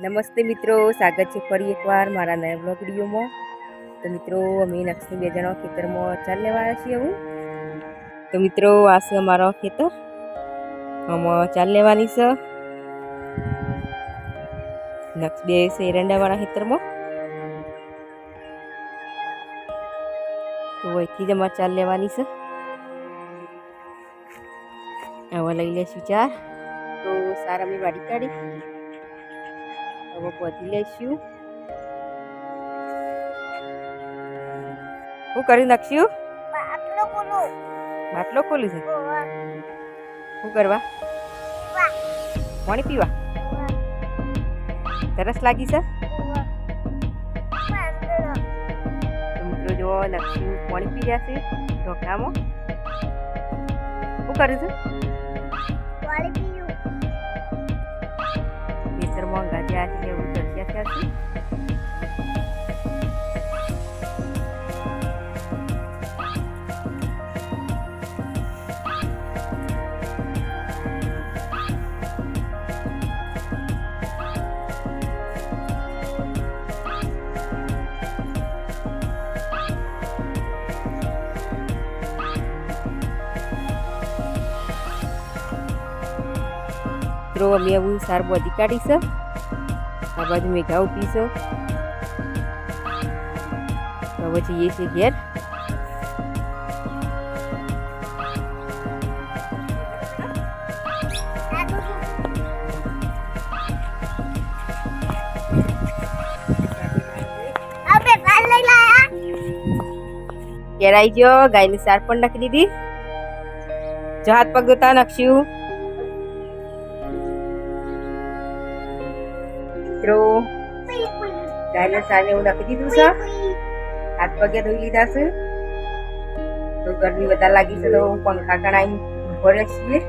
નમસ્તે મિત્રો, સ્વાગત છે ફરી એકવાર મારા નયા બ્લોગ વિડીયોમાં. તો મિત્રો, અમે નક્ષની બે જણા ખેતરમાં ચાલ લેવાયા છીએ હું તો મિત્રો, આ છે અમારો ખેતર. અમે ચાલ લેવાની છે. નક્ષ બે છે એરંડાવાળા ખેતરમાં. તો અહીંથી જ અમારે ચાલ લેવાની છે. હવે લઈ લેશું ચાર. તો સારા અમે વાડી કાઢી. હવે પહોંચી લઈશું. શું કરી નાખશું? બાટલો ખોલી. છે? શું કરવા? પાણી પીવા? તરસ લાગી છે? મિત્રો જો લક્ષ્મી પાણી પી રહ્યા છે? ઢોકળામાં શું કરે છે? ગાજ્યા છે એવું થયા છે મિત્રો અમે એવું સાર બધી કાઢી છે આ બાજુ મેં ઘઉં પીશો હવે જઈએ છીએ ઘેર. ઘેર આવી ગયો ગાયની સાર પણ નાખી દીધી. જો હાથ પગ ધોતા નાખ્યું મિત્રો. ગાયના સાને હું નાખી દીધું છે. હાથ પગે ધોઈ લીધા છે. તો ગરમી વધારે લાગી છે તો પંખા કણાઈ ભરે છીએ.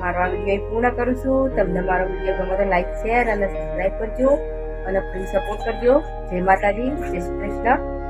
મારો આ વીડિયો પૂર્ણ કરું છું. તમને મારો વીડિયો ગમે તો લાઈક, શેર અને સબસ્ક્રાઈબ કરજો અને ફ્રી સપોર્ટ કરજો. જય માતાજી, જય શ્રી કૃષ્ણ.